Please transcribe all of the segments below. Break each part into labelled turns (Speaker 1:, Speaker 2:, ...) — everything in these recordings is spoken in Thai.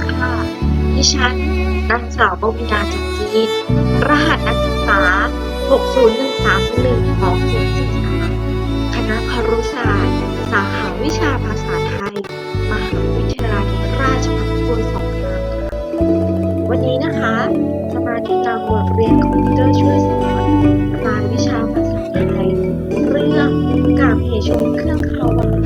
Speaker 1: ค่ะ ดิฉันนางสาวปวินาจักจีน รหัสนักศึกษา 60131ของศูนย์ศึกษาคณะครุศาสตร์ สาขาวิชาภาษาไทย มหาวิทยาลัยราชภัฏพิบูลสงคราวันนี้นะคะ จะมาติดตามบทเรียนคอมพิวเตอร์ช่วยสอนรายวิชาภาษาไทย เรื่องกาบเหชมเครื่องคาวา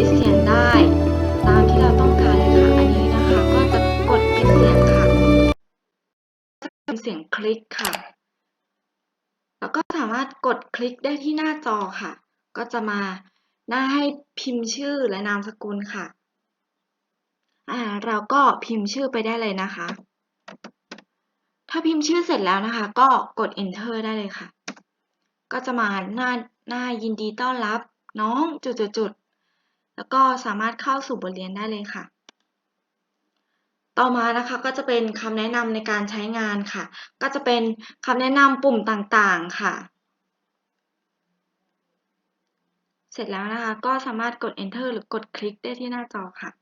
Speaker 1: ปิดปิดเสียงได้ ตามที่เราต้องการเลยค่ะ อันนี้นะคะก็จะกดปิดเสียงค่ะจะเสียงคลิกค่ะ แล้วก็สามารถกดคลิกได้ที่หน้าจอค่ะ ก็จะมาหน้าให้พิมพ์ชื่อและนามสกุลค่ะ อ่า เราก็พิมพ์ชื่อไปได้เลยนะคะ ถ้าพิมพ์ชื่อเสร็จแล้วนะคะ ก็กด enter ได้เลยค่ะ ก็จะมาหน้าหน้ายินดีต้อนรับน้องจุดๆๆ แล้วก็สามารถเข้าสู่บทเรียนได้เลยค่ะ ต่อมานะคะก็จะเป็นคำแนะนำในการใช้งานค่ะ ก็จะเป็นคำแนะนำปุ่มต่างๆค่ะ เสร็จแล้วนะคะก็สามารถกด enter หรือกดคลิกได้ที่หน้าจอค่ะ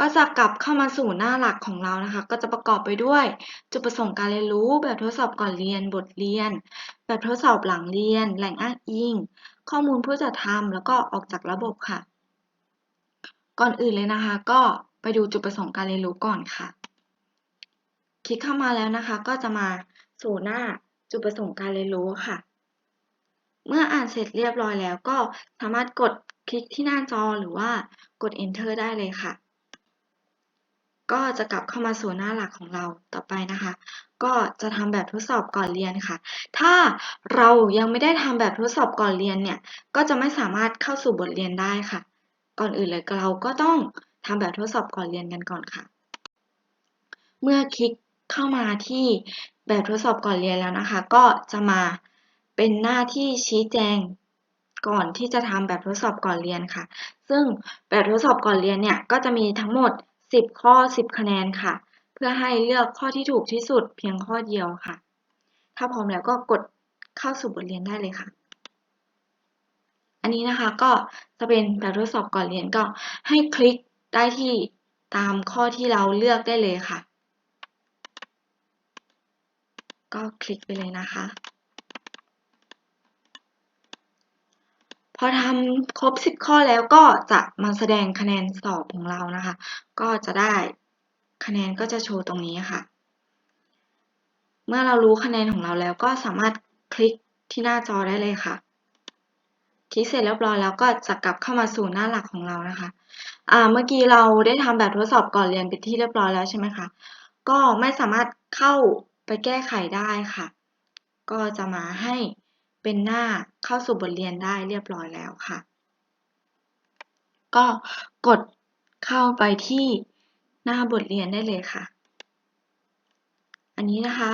Speaker 1: ก็จะกลับเข้ามาสู่หน้าหลักของเรานะคะ ก็จะประกอบไปด้วย จุดประสงค์การเรียนรู้ แบบทดสอบก่อนเรียน บทเรียน แบบทดสอบหลังเรียน แหล่งอ้างอิง ข้อมูลผู้จัดทำแล้วก็ออกจากระบบค่ะ ก่อนอื่นเลยนะคะ ก็ไปดูจุดประสงค์การเรียนรู้ก่อนค่ะ คลิกเข้ามาแล้วนะคะ ก็จะมาสู่หน้าจุดประสงค์การเรียนรู้ค่ะ เมื่ออ่านเสร็จเรียบร้อยแล้วก็สามารถกดคลิกที่หน้าจอหรือว่ากด enter ได้เลยค่ะ ก็จะกลับเข้ามาสู่หน้าหลักของเราต่อไปนะคะ ก็จะทำแบบทดสอบก่อนเรียนค่ะ ถ้าเรายังไม่ได้ทำแบบทดสอบก่อนเรียนเนี่ย ก็จะไม่สามารถเข้าสู่บทเรียนได้ค่ะ ก่อนอื่นเลยเราก็ต้องทำแบบทดสอบก่อนเรียนกันก่อนค่ะ เมื่อคลิกเข้ามาที่แบบทดสอบก่อนเรียนแล้วนะคะ ก็จะมาเป็นหน้าที่ชี้แจงก่อนที่จะทำแบบทดสอบก่อนเรียนค่ะ ซึ่งแบบทดสอบก่อนเรียนเนี่ยก็จะมีทั้งหมด 10 ข้อ 10 คะแนนค่ะ เพื่อให้เลือกข้อที่ถูกที่สุดเพียงข้อเดียวค่ะ ถ้าพร้อมแล้วก็กดเข้าสู่บทเรียนได้เลยค่ะ อันนี้นะคะก็จะเป็นแบบทดสอบก่อนเรียนก็ให้คลิกได้ที่ตามข้อที่เราเลือกได้เลยค่ะ ก็คลิกไปเลยนะคะ พอทำครบ 10 ข้อแล้วก็จะมาแสดงคะแนนสอบของเรานะคะ ก็จะได้คะแนนก็จะโชว์ตรงนี้ค่ะ เมื่อเรารู้คะแนนของเราแล้วก็สามารถคลิกที่หน้าจอได้เลยค่ะ คลิกเสร็จเรียบร้อยแล้วก็จะกลับเข้ามาสู่หน้าหลักของเรานะคะอ่าเมื่อกี้เราได้ทำแบบทดสอบก่อนเรียนเป็นที่เรียบร้อยแล้วใช่ไหมคะก็ไม่สามารถเข้าไปแก้ไขได้ค่ะ ก็จะมาให้ เป็นหน้าเข้าสู่บทเรียนได้เรียบร้อยแล้วค่ะ ก็กดเข้าไปที่หน้าบทเรียนได้เลยค่ะ อันนี้นะคะ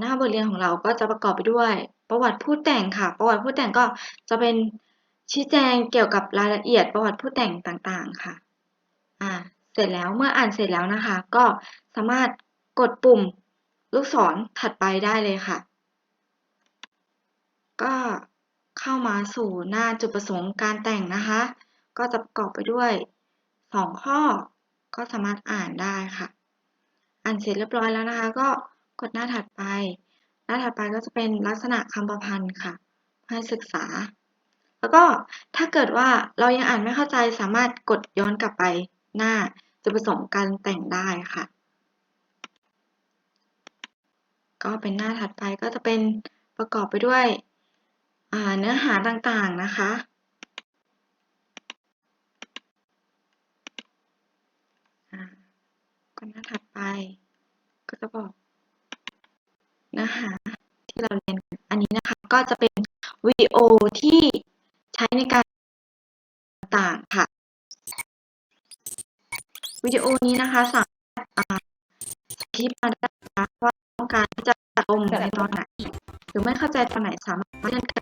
Speaker 1: หน้าบทเรียนของเราก็จะประกอบไปด้วยประวัติผู้แต่งค่ะ ประวัติผู้แต่งก็จะเป็นชี้แจงเกี่ยวกับรายละเอียดประวัติผู้แต่งต่างๆค่ะ อ่า เสร็จแล้วเมื่ออ่านเสร็จแล้วนะคะ ก็สามารถกดปุ่มลูกศรถัดไปได้เลยค่ะ ก็เข้ามาสู่หน้าจุดประสงค์การแต่งนะคะ ก็จะประกอบไปด้วยสองข้อ ก็สามารถอ่านได้ค่ะ อ่านเสร็จเรียบร้อยแล้วนะคะ ก็กดหน้าถัดไป หน้าถัดไปก็จะเป็นลักษณะคำประพันธ์ค่ะ ให้ศึกษา แล้วก็ถ้าเกิดว่าเรายังอ่านไม่เข้าใจสามารถกดย้อนกลับไปหน้าจุดประสงค์การแต่งได้ค่ะ ก็เป็นหน้าถัดไปก็จะเป็นประกอบไปด้วย เนื้อหาต่างๆนะคะก็หน้าถัดไป ก็จะบอกเนื้อหาที่เราเรียนกันอันนี้นะคะ ก็จะเป็นวิดีโอที่ใช้ในการต่างๆค่ะ วิดีโอนี้นะคะสามารถอ่าที่มาได้นะว่าต้องการที่จะตัดลมในตอนไหน หรือไม่เข้าใจตอนไหนสามารถเลื่อน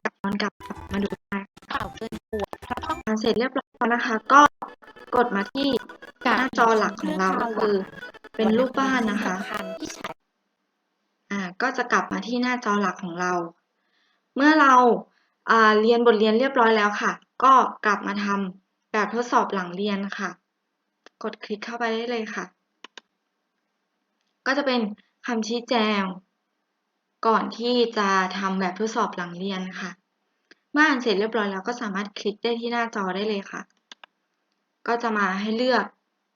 Speaker 1: ร็จเรียบร้อยแล้วนะคะ ก็กดมาที่หน้าจอหลักของเราก็คือ เป็นรูปบ้านนะคะ
Speaker 2: สำคัญที่ใช้
Speaker 1: อ่าก็จะกลับมาที่หน้าจอหลักของเรา เมื่อเราอ่าเรียนบทเรียนเรียบร้อยแล้วค่ะ ก็กลับมาทำแบบทดสอบหลังเรียนค่ะ กดคลิกเข้าไปได้เลยค่ะ ก็จะเป็นคำชี้แจง ก่อนที่จะทำแบบทดสอบหลังเรียนค่ะเมื่ออ่านเสร็จเรียบร้อยแล้วก็สามารถคลิกได้ที่หน้าจอได้เลยค่ะ ก็จะมาให้เลือก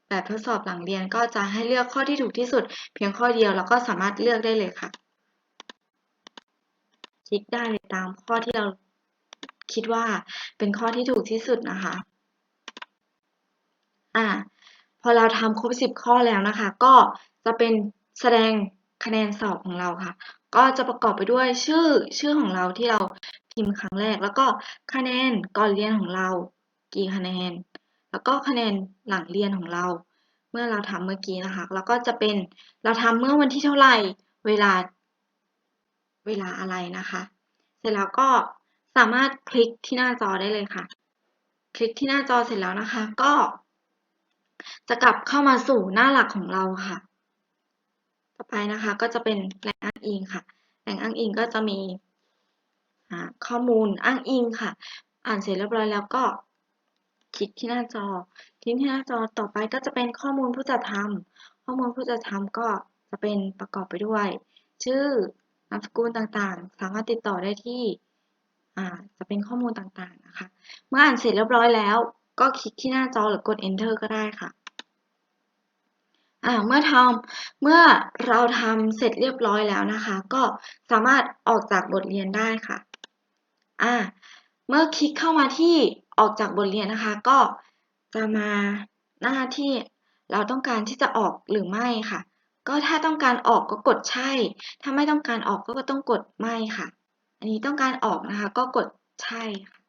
Speaker 1: แบบทดสอบหลังเรียนก็จะให้เลือกข้อที่ถูกที่สุด เพียงข้อเดียวแล้วก็สามารถเลือกได้เลยค่ะ คลิกได้เลยตามข้อที่เราคิดว่าเป็นข้อที่ถูกที่สุดนะคะ อ่า พอเราทำครบ 10 ข้อแล้วนะคะ ก็จะเป็นแสดงคะแนนสอบของเราค่ะ ก็จะประกอบไปด้วยชื่อชื่อของเราที่เรา พิมพ์ครั้งแรก แล้วก็คะแนนก่อนเรียนของเรา กี่คะแนน แล้วก็คะแนนหลังเรียนของเรา เมื่อเราทำเมื่อกี้นะคะ แล้วก็จะเป็นเราทำเมื่อวันที่เท่าไหร่เวลา เวลาอะไรนะคะ เสร็จแล้วก็สามารถคลิกที่หน้าจอได้เลยค่ะ คลิกที่หน้าจอเสร็จแล้วนะคะ ก็ จะกลับเข้ามาสู่หน้าหลักของเราค่ะ ต่อไปนะคะ ก็จะเป็นแหล่งอ้างอิงค่ะ แหล่งอ้างอิงก็จะมี ข้อมูลอ้างอิงค่ะ อ่านเสร็จเรียบร้อยแล้วก็คลิกที่หน้าจอคลิกที่หน้าจอต่อไปก็จะเป็นข้อมูลผู้จัดทำข้อมูลผู้จัดทำก็จะเป็นประกอบไปด้วย ชื่อนามสกุลต่างๆ สามารถติดต่อได้ที่จะเป็นข้อมูลต่างๆนะคะ เมื่ออ่านเสร็จเรียบร้อยแล้ว ก็คลิกที่หน้าจอหรือกด enter ก็ได้ค่ะเมื่อทำเมื่อเราทำเสร็จเรียบร้อยแล้วนะคะ ก็สามารถออกจากบทเรียนได้ค่ะ อ่าเมื่อคลิกเข้ามาที่ออกจากบทเรียนนะคะ ก็จะมาหน้าที่เราต้องการที่จะออกหรือไม่ค่ะ ก็ถ้าต้องการออกก็กดใช่ ถ้าไม่ต้องการออกก็ต้องกดไม่ค่ะ อันนี้ต้องการออกนะคะ ก็กดใช่ค่ะ